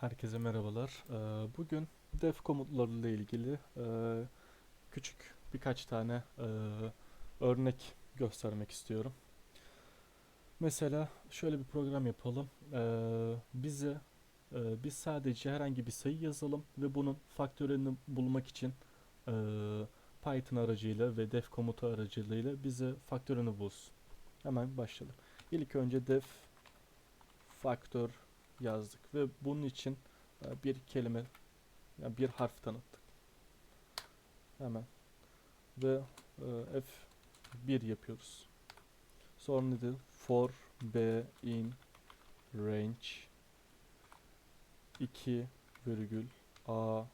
Herkese merhabalar. Ee, Bugün def komutlarıyla ilgili e, küçük birkaç tane e, örnek göstermek istiyorum. Mesela şöyle bir program yapalım. Ee, Bize e, biz sadece herhangi bir sayı yazalım ve bunun faktörünü bulmak için Python aracıyla ve def komutu aracılığıyla bize faktörünü bulsun. Hemen başlayalım. İlk önce def faktör yazdık ve bunun için e, bir kelime yani bir harf tanıttık. Hemen ve e, F1 yapıyoruz. Sonra nedir? For B in range 2 virgül A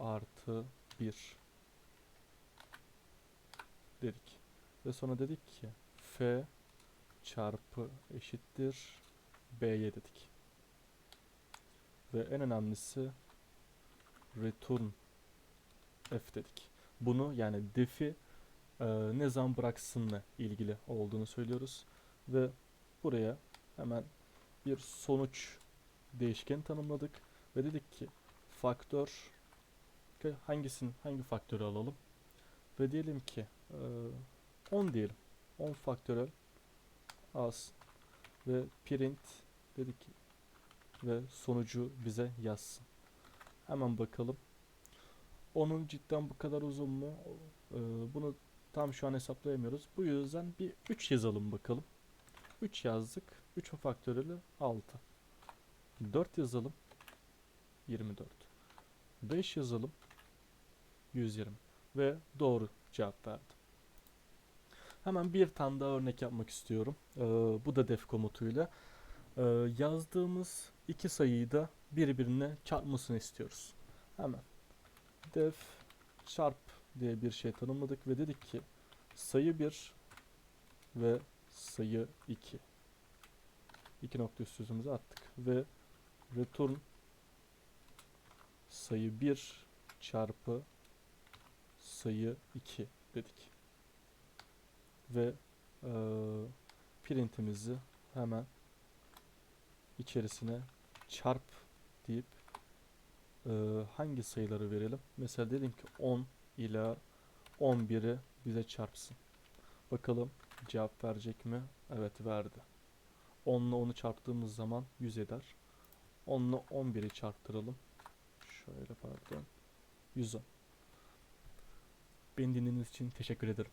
artı 1 dedik. Ve sonra dedik ki F çarpı eşittir B'ye dedik. Ve en önemlisi return f dedik. Bunu yani def'i e, ne zaman bıraksınla ilgili olduğunu söylüyoruz. Ve buraya hemen bir sonuç değişken tanımladık. Ve dedik ki faktör ki hangisini hangi faktörü alalım? Ve diyelim ki e, 10 diyelim. 10 faktörel az ve print dedik ki ve sonucu bize yazsın. Hemen bakalım. Onun cidden bu kadar uzun mu? Ee, bunu tam şu an hesaplayamıyoruz. Bu yüzden bir 3 yazalım bakalım. 3 yazdık. 3 faktöriyeli 6. 4 yazalım. 24. 5 yazalım. 120. Ve doğru cevap verdi. Hemen bir tane daha örnek yapmak istiyorum. Ee, bu da def komutuyla. Ee, yazdığımız iki sayıyı da birbirine çarpmasını istiyoruz. Hemen def çarp diye bir şey tanımladık ve dedik ki sayı 1 ve sayı 2 iki nokta üst sözümüzü attık ve return sayı 1 çarpı sayı 2 dedik. Ve e, printimizi hemen içerisine çarp deyip e, hangi sayıları verelim? Mesela dedim ki 10 ila 11'i bize çarpsın. Bakalım cevap verecek mi? Evet verdi. 10 ile 10'u çarptığımız zaman 100 eder. 10 ile 11'i çarptıralım. Şöyle pardon. 110. Beni dinlediğiniz için teşekkür ederim.